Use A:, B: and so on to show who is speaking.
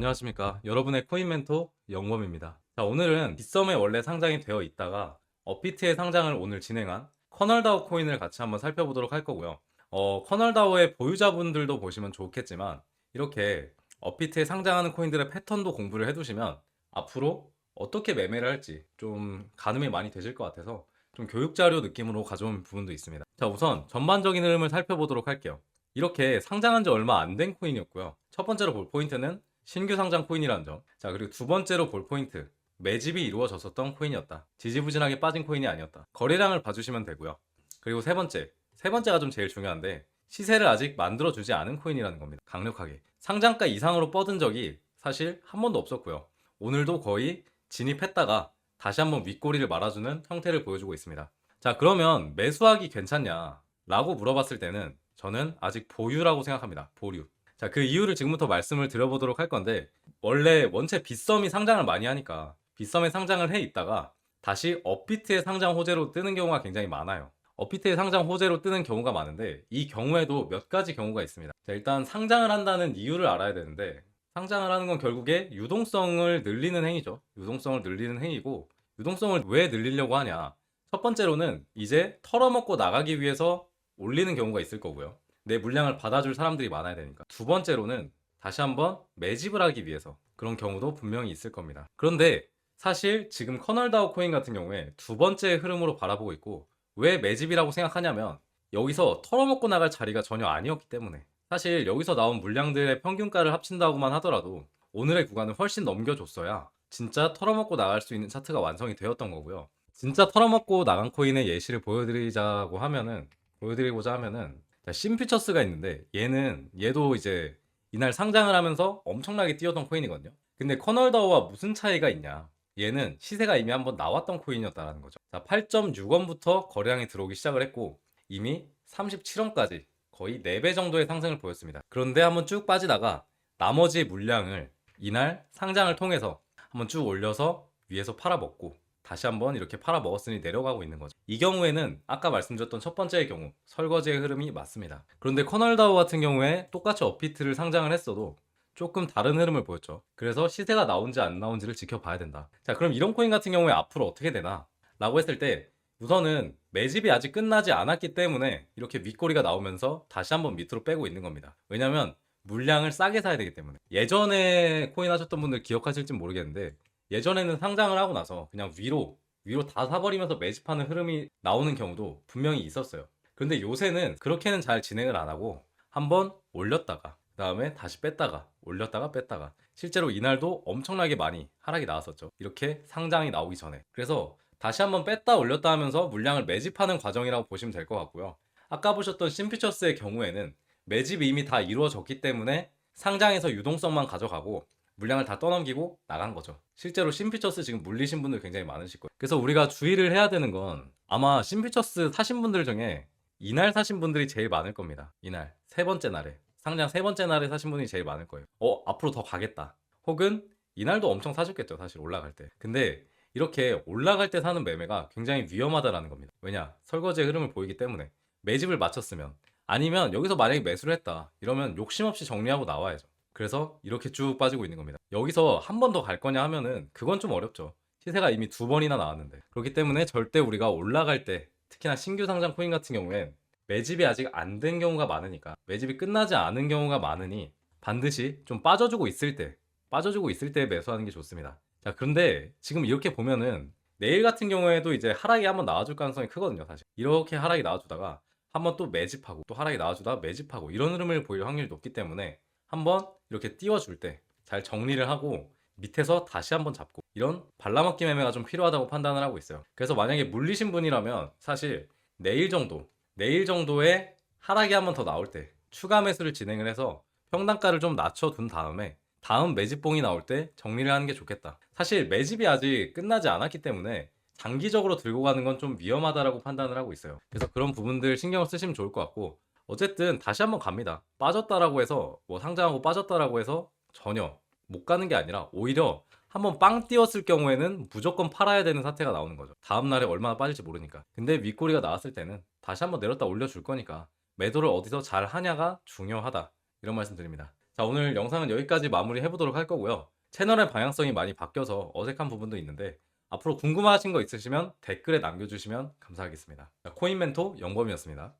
A: 안녕하십니까. 여러분의 코인 멘토 영범입니다. 자, 오늘은 빗썸에 원래 상장이 되어 있다가 업비트의 상장을 오늘 진행한 커널다오 코인을 같이 한번 살펴보도록 할 거고요. 어, 커널다오의 보유자분들도 보시면 좋겠지만 이렇게 업비트에 상장하는 코인들의 패턴도 공부를 해두시면 앞으로 어떻게 매매를 할지 좀 가늠이 많이 되실 것 같아서 좀 교육자료 느낌으로 가져온 부분도 있습니다. 자, 우선 전반적인 흐름을 살펴보도록 할게요. 이렇게 상장한 지 얼마 안 된 코인이었고요. 첫 번째로 볼 포인트는 신규 상장 코인이라는 점. 자, 그리고 두 번째로 볼 포인트. 매집이 이루어졌었던 코인이었다. 지지부진하게 빠진 코인이 아니었다. 거래량을 봐주시면 되고요. 그리고 세 번째. 세 번째가 좀 제일 중요한데 시세를 아직 만들어주지 않은 코인이라는 겁니다. 강력하게. 상장가 이상으로 뻗은 적이 사실 한 번도 없었고요. 오늘도 거의 진입했다가 다시 한번 윗꼬리를 말아주는 형태를 보여주고 있습니다. 자, 그러면 매수하기 괜찮냐? 라고 물어봤을 때는 저는 아직 보유라고 생각합니다. 보류. 자, 그 이유를 지금부터 말씀을 드려보도록 할 건데, 원래 원체 빗썸이 상장을 많이 하니까 빗썸에 상장을 해 있다가 다시 업비트의 상장 호재로 뜨는 경우가 굉장히 많아요. 업비트의 상장 호재로 뜨는 경우가 많은데, 이 경우에도 몇 가지 경우가 있습니다. 자, 일단 상장을 한다는 이유를 알아야 되는데, 상장을 하는 건 결국에 유동성을 늘리는 행위죠. 유동성을 늘리는 행위고, 유동성을 왜 늘리려고 하냐? 첫 번째로는 이제 털어먹고 나가기 위해서 올리는 경우가 있을 거고요. 내 물량을 받아줄 사람들이 많아야 되니까. 두 번째로는 다시 한번 매집을 하기 위해서 그런 경우도 분명히 있을 겁니다. 그런데 사실 지금 커널다우 코인 같은 경우에 두 번째 흐름으로 바라보고 있고 왜 매집이라고 생각하냐면 여기서 털어먹고 나갈 자리가 전혀 아니었기 때문에 사실 여기서 나온 물량들의 평균가를 합친다고만 하더라도 오늘의 구간을 훨씬 넘겨줬어야 진짜 털어먹고 나갈 수 있는 차트가 완성이 되었던 거고요. 진짜 털어먹고 나간 코인의 예시를 보여드리자고 하면은 보여드리고자 하면은 자, 심퓨처스가 있는데 얘는 얘도 이제 이날 상장을 하면서 엄청나게 뛰었던 코인이거든요. 근데 커널다우와 무슨 차이가 있냐? 얘는 시세가 이미 한번 나왔던 코인이었다라는 거죠. 자, 8.6원부터 거래량이 들어오기 시작을 했고 이미 37원까지 거의 4배 정도의 상승을 보였습니다. 그런데 한번 쭉 빠지다가 나머지 물량을 이날 상장을 통해서 한번 쭉 올려서 위에서 팔아먹고 다시 한번 이렇게 팔아 먹었으니 내려가고 있는 거죠. 이 경우에는 아까 말씀드렸던 첫 번째의 경우 설거지의 흐름이 맞습니다. 그런데 커널다우 같은 경우에 똑같이 업비트를 상장을 했어도 조금 다른 흐름을 보였죠. 그래서 시세가 나온지 안 나온지를 지켜봐야 된다. 자, 그럼 이런 코인 같은 경우에 앞으로 어떻게 되나? 라고 했을 때 우선은 매집이 아직 끝나지 않았기 때문에 이렇게 윗꼬리가 나오면서 다시 한번 밑으로 빼고 있는 겁니다. 왜냐면 물량을 싸게 사야 되기 때문에 예전에 코인 하셨던 분들 기억하실지 모르겠는데 예전에는 상장을 하고 나서 그냥 위로 위로 다 사버리면서 매집하는 흐름이 나오는 경우도 분명히 있었어요. 그런데 요새는 그렇게는 잘 진행을 안 하고 한번 올렸다가 그 다음에 다시 뺐다가 올렸다가 뺐다가 실제로 이날도 엄청나게 많이 하락이 나왔었죠. 이렇게 상장이 나오기 전에. 그래서 다시 한번 뺐다 올렸다 하면서 물량을 매집하는 과정이라고 보시면 될 것 같고요. 아까 보셨던 심피처스의 경우에는 매집이 이미 다 이루어졌기 때문에 상장에서 유동성만 가져가고 물량을 다 떠넘기고 나간 거죠. 실제로 심피처스 지금 물리신 분들 굉장히 많으실 거예요. 그래서 우리가 주의를 해야 되는 건 아마 심피처스 사신 분들 중에 이날 사신 분들이 제일 많을 겁니다. 이날 세 번째 날에 상장 세 번째 날에 사신 분이 제일 많을 거예요. 어 앞으로 더 가겠다. 혹은 이날도 엄청 사셨겠죠 사실 올라갈 때. 근데 이렇게 올라갈 때 사는 매매가 굉장히 위험하다라는 겁니다. 왜냐 설거지의 흐름을 보이기 때문에 매집을 마쳤으면 아니면 여기서 만약에 매수를 했다 이러면 욕심 없이 정리하고 나와야죠. 그래서 이렇게 쭉 빠지고 있는 겁니다. 여기서 한 번 더 갈 거냐 하면은 그건 좀 어렵죠. 시세가 이미 두 번이나 나왔는데. 그렇기 때문에 절대 우리가 올라갈 때 특히나 신규 상장 코인 같은 경우엔 매집이 아직 안 된 경우가 많으니까 매집이 끝나지 않은 경우가 많으니 반드시 좀 빠져주고 있을 때 빠져주고 있을 때 매수하는 게 좋습니다. 자 그런데 지금 이렇게 보면은 내일 같은 경우에도 이제 하락이 한번 나와줄 가능성이 크거든요 사실 이렇게 하락이 나와주다가 한번 또 매집하고 또 하락이 나와주다가 매집하고 이런 흐름을 보일 확률이 높기 때문에 한번 이렇게 띄워줄 때 잘 정리를 하고 밑에서 다시 한번 잡고 이런 발라먹기 매매가 좀 필요하다고 판단을 하고 있어요. 그래서 만약에 물리신 분이라면 사실 내일 정도, 내일 정도에 하락이 한번 더 나올 때 추가 매수를 진행을 해서 평단가를 좀 낮춰둔 다음에 다음 매집봉이 나올 때 정리를 하는 게 좋겠다. 사실 매집이 아직 끝나지 않았기 때문에 장기적으로 들고 가는 건 좀 위험하다라고 판단을 하고 있어요. 그래서 그런 부분들 신경을 쓰시면 좋을 것 같고 어쨌든 다시 한번 갑니다. 빠졌다라고 해서 뭐 상장하고 빠졌다라고 해서 전혀 못 가는 게 아니라 오히려 한번 빵 뛰었을 경우에는 무조건 팔아야 되는 사태가 나오는 거죠. 다음 날에 얼마나 빠질지 모르니까. 근데 윗꼬리가 나왔을 때는 다시 한번 내렸다 올려줄 거니까 매도를 어디서 잘 하냐가 중요하다. 이런 말씀 드립니다. 자, 오늘 영상은 여기까지 마무리 해보도록 할 거고요. 채널의 방향성이 많이 바뀌어서 어색한 부분도 있는데 앞으로 궁금하신 거 있으시면 댓글에 남겨주시면 감사하겠습니다. 자, 코인 멘토 영범이었습니다.